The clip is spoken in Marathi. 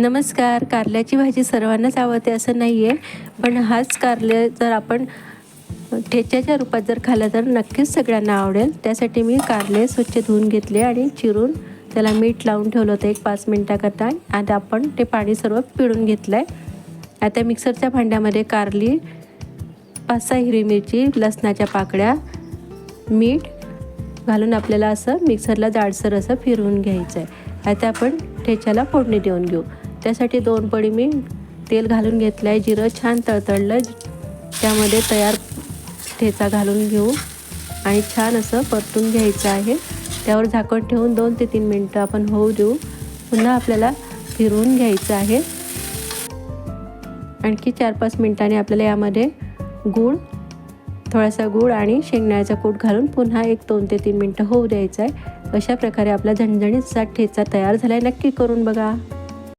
नमस्कार. कारल्याची भाजी सर्वांनाच आवडते असं नाही आहे पण हाच कारले जर आपण ठेच्याच्या रूपात जर खाल्ला तर नक्कीच सगळ्यांना आवडेल. त्यासाठी मी कारले स्वच्छ धुवून घेतले आणि चिरून त्याला मीठ लावून ठेवलं होतं एक पाच मिनटाकरता. आता आपण ते पाणी सर्व पिळून घेतलं आहे आता मिक्सरच्या भांड्यामध्ये कारली पाच सहा हिरवी मिरची लसणाच्या पाकळ्या मीठ घालून आपल्याला असं मिक्सरला जाडसर असं फिरवून घ्यायचं आहे आता आपण ठेच्याला फोडणी देऊन घेऊ. त्यासाठी दोन पडी मी तेल घालून घेतलं आहे जिरं छान तळतळलं. त्यामध्ये तयार ठेचा घालून घेऊ. आणि छान असं परतून घ्यायचं आहे. त्यावर झाकण ठेवून दोन ते तीन मिनटं आपण होऊ देऊ. पुन्हा आपल्याला फिरवून घ्यायचं आहे. आणखी चार पाच मिनटांनी आपल्याला यामध्ये गूळ थोडासा गूळ आणि शेंगण्याचा कूट घालून पुन्हा एक दोन ते तीन मिनटं होऊ द्यायचं आहे अशा प्रकारे आपला झणझणीत ठेचा तयार झाला आहे नक्की करून बघा.